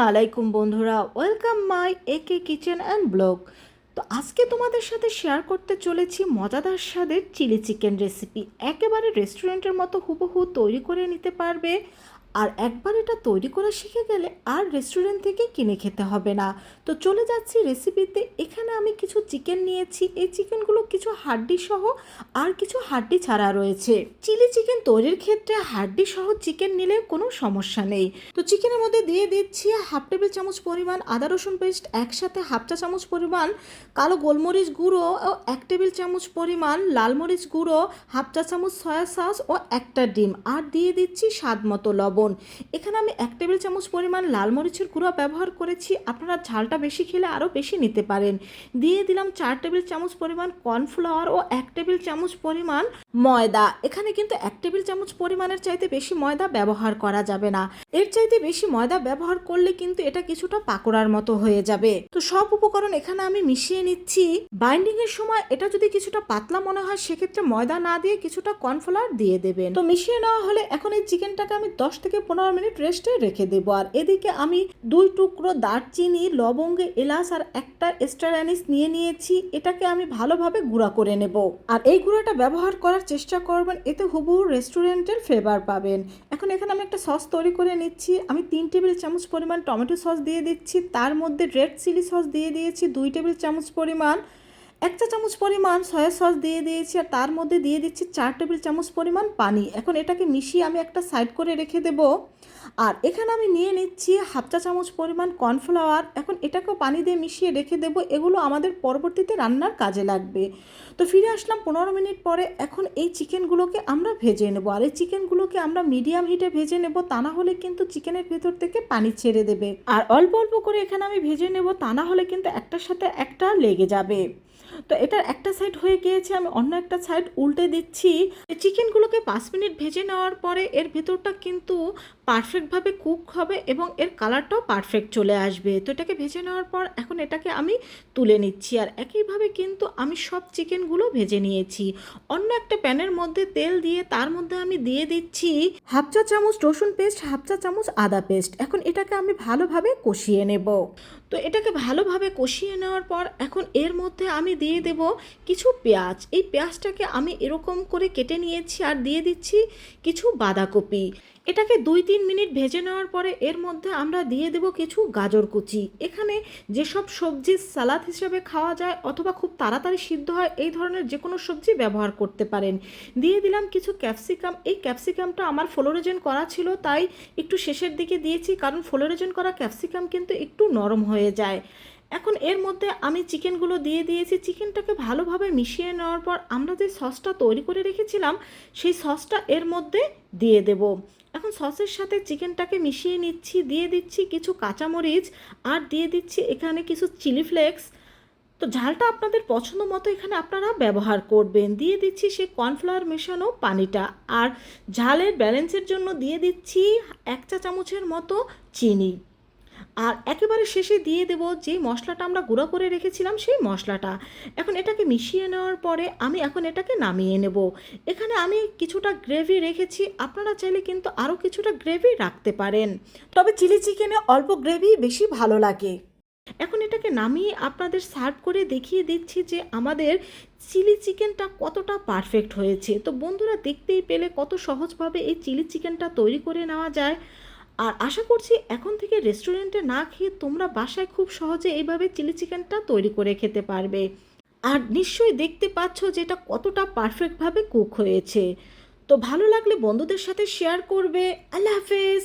আলাইকুম বন্ধুরা, welcome my A K kitchen and blog. তো আজকে তোমাদের সাথে শেয়ার করতে চলেছি মজাদার স্বাদের চিলি চিকেন রেসিপি। একেবারে রেস্টুরেন্টের মতো হুবহু তৈরি করে নিতে পারবে। আর একবার এটা তৈরি করা শিখে গেলে আর রেস্টুরেন্ট থেকে কিনে খেতে হবে না। তো চলে যাচ্ছি রেসিপিতে এখানে আমি কিছু চিকেন নিয়েছি। এই চিকেনগুলো কিছু হাড্ডি সহ আর কিছু হাড্ডি ছাড়া রয়েছে। চিলি চিকেন তৈরির ক্ষেত্রে হাড্ডি সহ চিকেন নিলে কোনো সমস্যা নেই। তো চিকেনের মধ্যে দিয়ে দিচ্ছি হাফ টেবিল চামচ পরিমাণ আদা রসুন পেস্ট একসাথে হাফ চা চামচ পরিমাণ কালো গোলমরিচ গুঁড়ো ও এক টেবিল চামচ পরিমাণ লাল মরিচ গুঁড়ো হাফ চা চামচ সয়া সস ও একটা ডিম। আর দিয়ে দিচ্ছি স্বাদ মতো লবণ। এখানে আমি এক টেবিল চামচ পরিমাণ লাল মরিচের গুঁড়ো ব্যবহার করেছি। আপনারা ঝালটা বেশি খেলে আরও বেশি নিতে পারেন। দিয়ে দিলাম চার টেবিল চামচ পরিমাণ কর্নফ্লাওয়ার ও এক টেবিল চামচ পরিমাণ ময়দা। এখানে কিন্তু এক টেবিল চামচ পরিমাণের চাইতে বেশি ময়দা ব্যবহার করা যাবে না। এর চাইতে বেশি ময়দা ব্যবহার করলে কিন্তু এটা কিছুটা পাকোড়ার মতো হয়ে যাবে। তো সব উপকরণ এখানে আমি মিশিয়ে নিচ্ছি। বাইন্ডিং এর সময় এটা যদি কিছুটা পাতলা মনে হয়, সেক্ষেত্রে ময়দা না দিয়ে কিছুটা কর্নফ্লাওয়ার দিয়ে দেবেন। তো মিশিয়ে নেওয়া হলে এখন এই চিকেনটাকে আমি দশ থেকে পনেরো মিনিট রেস্টে রেখে দেবো। আর এদিকে আমি দুই টুকরো দারচিনি, লবঙ্গে, এলাচ আর একটা অ্যানিস নিয়ে নিয়েছি। এটাকে আমি ভালোভাবে গুঁড়া করে নেব। আর এই গুঁড়াটা ব্যবহার করার চেষ্টা করবেন, এতে হুবহু রেস্টুরেন্টের ফ্লেভার পাবেন। এখন এখানে আমি একটা সস তৈরি করে নিচ্ছি। আমি তিন টেবিল চামচ পরিমাণ টমেটো সস দিয়ে দিচ্ছি। তার মধ্যে রেড চিলি সস দিয়ে দিয়েছি, দুই টেবিল চামচ পরিমাণ এক চা চামচ পরিমাণ সয়া সস দিয়ে দিয়েছি আর তার মধ্যে দিয়ে দিচ্ছি চার টেবিল চামচ পরিমাণ পানি। এখন এটাকে মিশিয়ে আমি একটা সাইড করে রেখে দেব। আর এখানে আমি নিয়ে নিচ্ছি হাফ চা চামচ পরিমাণ কর্নফ্লাওয়ার এখন এটাকেও পানি দিয়ে মিশিয়ে রেখে দেব। এগুলো আমাদের পরবর্তীতে রান্নার কাজে লাগবে। তো ফিরে আসলাম পনেরো মিনিট পরে। এখন এই চিকেনগুলোকে আমরা ভেজে নেব। আর এই চিকেনগুলোকে আমরা মিডিয়াম হিটে ভেজে নেব। তা না হলে কিন্তু চিকেনের ভেতর থেকে পানি ছেড়ে দেবে। আর অল্প অল্প করে এখানে আমি ভেজে নেব। তা না হলে কিন্তু একটার সাথে একটা লেগে যাবে। তো এটার একটা সাইড হয়ে গিয়েছে, আমি অন্য একটা সাইড উল্টে দিচ্ছি। চিকেনগুলোকে পাঁচ মিনিট ভেজে নেওয়ার পরে এর ভেতরটা কিন্তু পারফেক্টভাবে কুক হবে এবং এর কালারটাও পারফেক্ট চলে আসবে। তো এটাকে ভেজে নেওয়ার পর এখন এটাকে আমি তুলে নিচ্ছি আর একইভাবে কিন্তু আমি সব চিকেনগুলো ভেজে নিয়েছি। অন্য একটা প্যানের মধ্যে তেল দিয়ে তার মধ্যে আমি দিয়ে দিচ্ছি হাফ চা চামচ রসুন পেস্ট হাফ চা চামচ আদা পেস্ট এখন এটাকে আমি ভালোভাবে কষিয়ে নেব। তো এটাকে ভালোভাবে কষিয়ে নেওয়ার পর এখন এর মধ্যে আমি দিয়ে দেব কিছু পেঁয়াজ। এই পেঁয়াজটাকে আমি এরকম করে কেটে নিয়েছি আর দিয়ে দিচ্ছি কিছু বাঁধাকপি। এটাকে দুই তিন মিনিট ভেজে নেওয়ার পরে এর মধ্যে আমরা দিয়ে দেব কিছু গাজর কুচি। এখানে যেসব সবজি সালাদ হিসেবে খাওয়া যায় অথবা খুব তাড়াতাড়ি সিদ্ধ হয়, এই ধরনের যে কোনো সবজি ব্যবহার করতে পারেন। দিয়ে দিলাম কিছু ক্যাপসিকাম। এই ক্যাপসিকামটা আমার ফ্লোরেজেন করা ছিল, তাই একটু শেষের দিকে দিয়েছি, কারণ ফ্লোরেজেন করা ক্যাপসিকাম কিন্তু একটু নরম হয়ে যায়। এখন এর মধ্যে আমি চিকেনগুলো দিয়ে দিয়েছি। চিকেনটাকে ভালোভাবে মিশিয়ে নেওয়ার পর আমরা যে সসটা তৈরি করে রেখেছিলাম, সেই সসটা এর মধ্যে দিয়ে দেব। এখন সসের সাথে চিকেনটাকে মিশিয়ে নিচ্ছি, দিয়ে দিচ্ছি কিছু কাঁচামরিচ আর দিয়ে দিচ্ছি এখানে কিছু চিলি ফ্লেক্স। তো ঝালটা আপনাদের পছন্দ মতো এখানে আপনারা ব্যবহার করবেন। দিয়ে দিচ্ছি সে কর্নফ্লাওয়ার মেশানো পানিটা। আর ঝালের ব্যালেন্সের জন্য দিয়ে দিচ্ছি এক চা চামচের মতো চিনি। আর একেবারে শেষে দিয়ে দেব যে মশলাটা আমরা গুঁড়ো করে রেখেছিলাম সেই মশলাটা। এখন এটাকে মিশিয়ে নেওয়ার পরে আমি এখন এটাকে নামিয়ে নেব। এখানে আমি কিছুটা গ্রেভি রেখেছি, আপনারা চাইলে কিন্তু আরও কিছুটা গ্রেভি রাখতে পারেন। তবে চিলি চিকেনে অল্প গ্রেভি বেশি ভালো লাগে। এখন এটাকে নামিয়ে আপনাদের সার্ভ করে দেখিয়ে দিচ্ছি যে আমাদের চিলি চিকেনটা কতটা পারফেক্ট হয়েছে। তো বন্ধুরা দেখতেই পেলে কত সহজভাবে এই চিলি চিকেনটা তৈরি করে নেওয়া যায়। আর আশা করছি এখন থেকে রেস্টুরেন্টে না খেয়ে তোমরা বাসায় খুব সহজে এইভাবে চিলি চিকেনটা তৈরি করে খেতে পারবে। আর নিশ্চয়ই দেখতে পাচ্ছ যে এটা কতটা পারফেক্টভাবে কুক হয়েছে। তো ভালো লাগলে বন্ধুদের সাথে শেয়ার করবে। আল্লাহ হাফেজ!